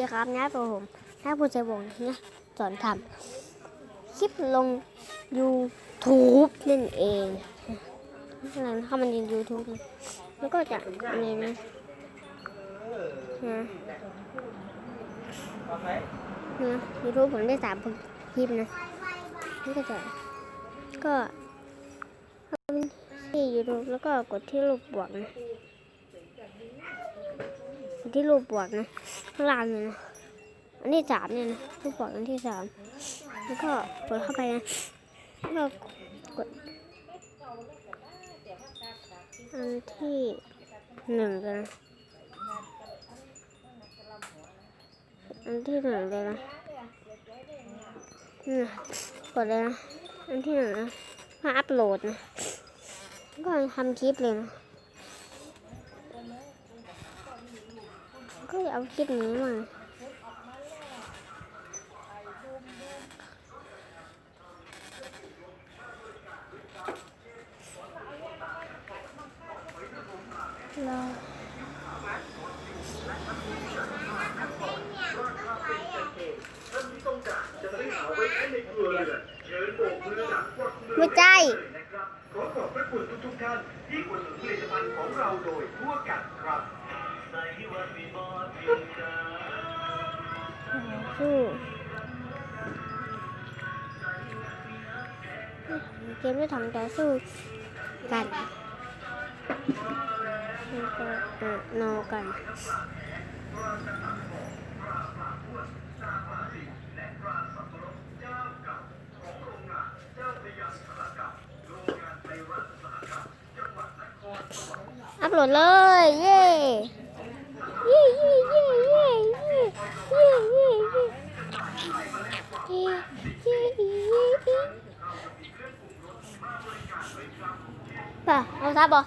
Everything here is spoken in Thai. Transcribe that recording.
ดีครับนะผมน้าผู้ใจวงนะสอนทำคลิปลง YouTube นั่นเองนั่นเข้ามันยิง YouTube นะแล้วก็จะอันนี้นะนะนะ YouTube ผมได้สามคลิปนะนี่ก็จะก็เข้าที่ YouTube แล้วก็กดที่รูปบวกนะ ที่รูปบวกนะข้างล่างเลยนะอันที่สามเนี่ยนะรูปบวกอันที่สามแล้วก็กดเข้าไปนะแล้วก็กดอันที่หนึ่งเลยนะอันที่หนึ่งเลยนะนี่กดเลยนะอันที่หนึ่งนะมาอัพโหลดนะก็ทำคลิปเลยนะ ก็เอาคลิปนี้มารอไม่ใจขอขอบพระคุณทุกๆท่านที่อุดหนุนผลิตภัณฑ์ของเราโดยทั่วกันครับู้เกมไม่ทำต่อสู้กันแล้วก็เอ่อนอกันอัพโหลดเลย เย้ เย้ Peppa, what's that ball?